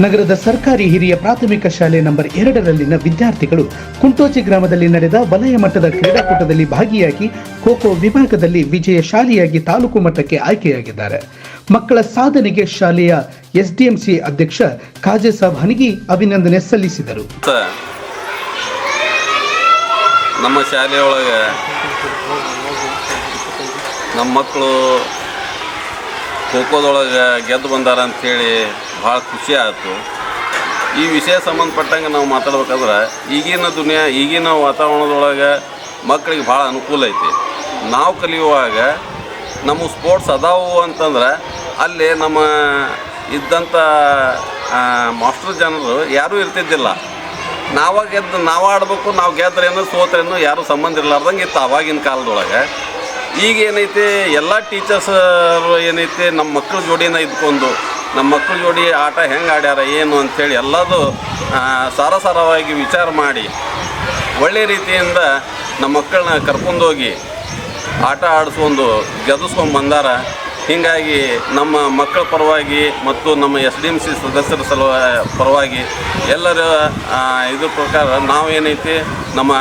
ನಗರದ ಸರ್ಕಾರಿ ಹಿರಿಯ ಪ್ರಾಥಮಿಕ ಶಾಲೆ ನಂಬರ್ ಎರಡರಲ್ಲಿನ ವಿದ್ಯಾರ್ಥಿಗಳು ಕುಂಟೋಚಿ ಗ್ರಾಮದಲ್ಲಿ ನಡೆದ ವಲಯ ಮಟ್ಟದ ಕ್ರೀಡಾಕೂಟದಲ್ಲಿ ಭಾಗಿಯಾಗಿ ಖೋಖೋ ವಿಭಾಗದಲ್ಲಿ ವಿಭಾಗದಲ್ಲಿ ವಿಜಯಶಾಲಿಯಾಗಿ ತಾಲೂಕು ಮಟ್ಟಕ್ಕೆ ಆಯ್ಕೆಯಾಗಿದ್ದಾರೆ. ಮಕ್ಕಳ ಸಾಧನೆಗೆ ಶಾಲೆಯ ಎಸ್ಡಿಎಂಸಿ ಅಧ್ಯಕ್ಷ ಖಾಜೆ ಸಾಬ್ ಹನಿಗಿ ಅಭಿನಂದನೆ ಸಲ್ಲಿಸಿದರು. ನಮ್ಮ ಶಾಲೆಯೊಳಗೆ ನಮ್ಮ ಮಕ್ಕಳು ಖೋಖೋದೊಳಗೆ ಗೆದ್ದು ಬಂದಾರ ಅಂಥೇಳಿ ಭಾಳ ಖುಷಿ ಆಯಿತು. ಈ ವಿಷಯ ಸಂಬಂಧಪಟ್ಟಂಗೆ ನಾವು ಮಾತಾಡ್ಬೇಕಾದ್ರೆ ಈಗಿನ ದುನಿಯಾ, ಈಗಿನ ವಾತಾವರಣದೊಳಗೆ ಮಕ್ಕಳಿಗೆ ಭಾಳ ಅನುಕೂಲ ಐತಿ. ನಾವು ಕಲಿಯುವಾಗ ನಮ್ಮ ಸ್ಪೋರ್ಟ್ಸ್ ಅದಾವು ಅಂತಂದ್ರೆ ಅಲ್ಲಿ ನಮ್ಮ ಇದ್ದಂಥ ಮಾಸ್ಟರ್ ಜನರು ಯಾರೂ ಇರ್ತಿದ್ದಿಲ್ಲ. ನಾವಾಗ ಗೆದ್ದು ನಾವು ಆಡ್ಬೇಕು, ನಾವು ಗೆದ್ರೇನು, ಸೋತ್ರೇನು ಯಾರು ಸಂಬಂಧ ಇರ್ಲಾರ್ದಂಗೆ ಇತ್ತು ಆವಾಗಿನ ಕಾಲದೊಳಗೆ. ಈಗ ಏನೈತಿ, ಎಲ್ಲ ಟೀಚರ್ಸರು ಏನೈತಿ, ನಮ್ಮ ಮಕ್ಕಳ ಜೋಡಿನ ಇದ್ಕೊಂಡು ನಮ್ಮ ಮಕ್ಕಳ ಜೋಡಿ ಆಟ ಹೆಂಗೆ ಆಡ್ಯಾರ, ಏನು ಅಂಥೇಳಿ ಎಲ್ಲದೂ ಸಾರಸಾರವಾಗಿ ವಿಚಾರ ಮಾಡಿ, ಒಳ್ಳೆ ರೀತಿಯಿಂದ ನಮ್ಮ ಮಕ್ಕಳನ್ನ ಕರ್ಕೊಂಡೋಗಿ ಆಟ ಆಡಿಸ್ಕೊಂಡು ಗೆದಿಸ್ಕೊಂಡು ಬಂದಾರ. ಹೀಗಾಗಿ ನಮ್ಮ ಮಕ್ಕಳ ಪರವಾಗಿ ಮತ್ತು ನಮ್ಮ ಎಸ್ ಡಿ ಎಂ ಸಿ ಸದಸ್ಯರ ಸಲುವ ಪರವಾಗಿ ಎಲ್ಲರ ಇದ್ರ ಪ್ರಕಾರ ನಾವು ಏನೈತಿ ನಮ್ಮ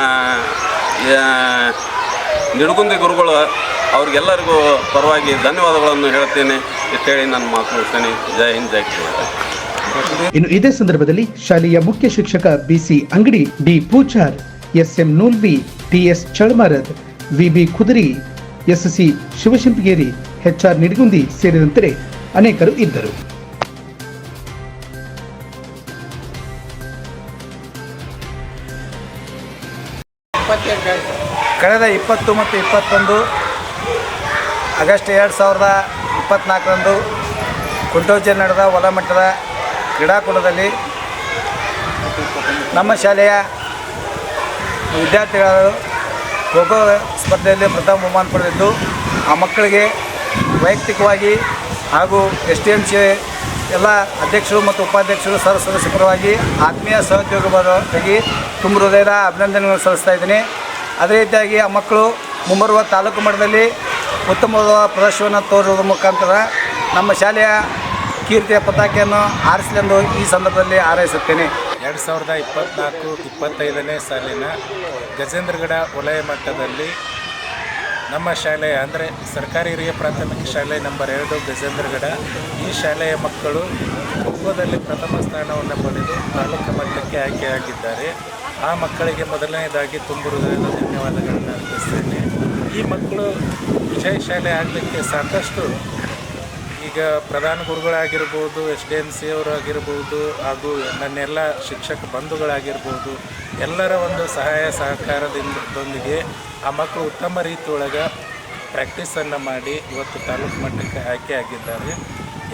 ನಿಡುಗುಂದಿ ಗುರುಗಳು ಅವ್ರಿಗೆಲ್ಲರಿಗೂ ಪರವಾಗಿ ಧನ್ಯವಾದಗಳನ್ನು ಹೇಳ್ತೇನೆ. ಹೇಳಿ ನಾನು ಜೈ ಹಿಂದ್ ಜೈ ಇನ್ನು ಇದೇ ಸಂದರ್ಭದಲ್ಲಿ ಶಾಲೆಯ ಮುಖ್ಯ ಶಿಕ್ಷಕ BC Angadi D Puchar SM Nulvi TS Chalmarad VB Kuduri SC Shivashampageri HR Nidagundi ಸೇರಿದಂತೆ ಅನೇಕರು ಇದ್ದರು. ಕಳೆದ ಇಪ್ಪತ್ತು ಮತ್ತು ಇಪ್ಪತ್ತೊಂದು ಆಗಸ್ಟ್ ಎರಡು ಸಾವಿರದ ಇಪ್ಪತ್ತ್ನಾಲ್ಕರಂದು ಕುಂಟೋಜೆ ನಡೆದ ಹೊಲಮಟ್ಟದ ಕ್ರೀಡಾಕೂಟದಲ್ಲಿ ನಮ್ಮ ಶಾಲೆಯ ವಿದ್ಯಾರ್ಥಿಗಳು ಖೋ ಖೋ ಸ್ಪರ್ಧೆಯಲ್ಲಿ ಪ್ರಥಮ ಬಹುಮಾನ ಪಡೆದಿದ್ದು, ಆ ಮಕ್ಕಳಿಗೆ ವೈಯಕ್ತಿಕವಾಗಿ ಹಾಗೂ ಎಸ್ ಟಿ ಎಂ ಸಿ ಎಲ್ಲ ಅಧ್ಯಕ್ಷರು ಮತ್ತು ಉಪಾಧ್ಯಕ್ಷರು ಸರ್ ಸದಸ್ಯ ಪರವಾಗಿ ಆತ್ಮೀಯ ಸಹೋದ್ಯೋಗವಾಗಿ ತುಂಬ ಹೃದಯದ ಅಭಿನಂದನೆಗಳನ್ನು ಸಲ್ಲಿಸ್ತಾ ಇದ್ದೀನಿ. ಅದೇ ರೀತಿಯಾಗಿ ಆ ಮಕ್ಕಳು ಮುಂಬರುವ ತಾಲೂಕು ಮಟ್ಟದಲ್ಲಿ ಉತ್ತಮವಾದ ಪ್ರದರ್ಶನವನ್ನು ತೋರುವುದರ ಮುಖಾಂತರ ನಮ್ಮ ಶಾಲೆಯ ಕೀರ್ತಿಯ ಪತಾಕೆಯನ್ನು ಆರಿಸಲೆಂದು ಈ ಸಂದರ್ಭದಲ್ಲಿ ಹಾರೈಸುತ್ತೇನೆ. ಎರಡು ಸಾವಿರದ ಇಪ್ಪತ್ತ್ನಾಲ್ಕು ಇಪ್ಪತ್ತೈದನೇ ಸಾಲಿನ ಗಜೇಂದ್ರಗಡ ವಲಯ ಮಟ್ಟದಲ್ಲಿ ನಮ್ಮ ಶಾಲೆ, ಅಂದರೆ ಸರ್ಕಾರಿ ಹಿರಿಯ ಪ್ರಾಥಮಿಕ ಶಾಲೆ ನಂಬರ್ ಎರಡು ಗಜೇಂದ್ರಗಡ, ಈ ಶಾಲೆಯ ಮಕ್ಕಳು ಖೋಖೋದಲ್ಲಿ ಪ್ರಥಮ ಸ್ಥಾನವನ್ನು ಪಡೆದು ತಾಲೂಕು ಮಟ್ಟಕ್ಕೆ ಆಯ್ಕೆಯಾಗಿದ್ದಾರೆ. ಆ ಮಕ್ಕಳಿಗೆ ಮೊದಲನೇದಾಗಿ ತುಂಬ ಹೃದಯದ ಧನ್ಯವಾದಗಳನ್ನು ಅರ್ಪಿಸ್ತೇನೆ. ಈ ಮಕ್ಕಳು ವಿಜಯಶಾಲೆ ಆಗಲಿಕ್ಕೆ ಸಾಕಷ್ಟು ಈಗ ಪ್ರಧಾನ ಗುರುಗಳಾಗಿರ್ಬೋದು, ಎಸ್ ಡಿ ಎನ್ ಸಿ ಅವರಾಗಿರ್ಬೋದು, ಹಾಗೂ ನನ್ನೆಲ್ಲ ಶಿಕ್ಷಕ ಬಂಧುಗಳಾಗಿರ್ಬೋದು, ಎಲ್ಲರ ಒಂದು ಸಹಾಯ ಸಹಕಾರದಿಂದೊಂದಿಗೆ ಆ ಮಕ್ಕಳು ಉತ್ತಮ ರೀತಿಯೊಳಗೆ ಪ್ರ್ಯಾಕ್ಟೀಸನ್ನು ಮಾಡಿ ಇವತ್ತು ತಾಲೂಕು ಮಟ್ಟಕ್ಕೆ ಆಯ್ಕೆ ಆಗಿದ್ದಾರೆ.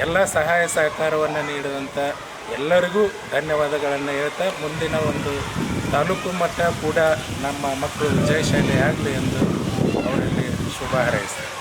ಎಲ್ಲ ಸಹಾಯ ಸಹಕಾರವನ್ನು ನೀಡಿದಂಥ ಎಲ್ಲರಿಗೂ ಧನ್ಯವಾದಗಳನ್ನು ಹೇಳ್ತಾ ಮುಂದಿನ ಒಂದು ತಾಲೂಕು ಮಟ್ಟ ಕೂಡ ನಮ್ಮ ಮಕ್ಕಳು ವಿಜಯಶಾಲಿ ಆಗಲಿ ಎಂದು ಅವರಲ್ಲಿ ಶುಭ ಹಾರೈಸ್ತಾರೆ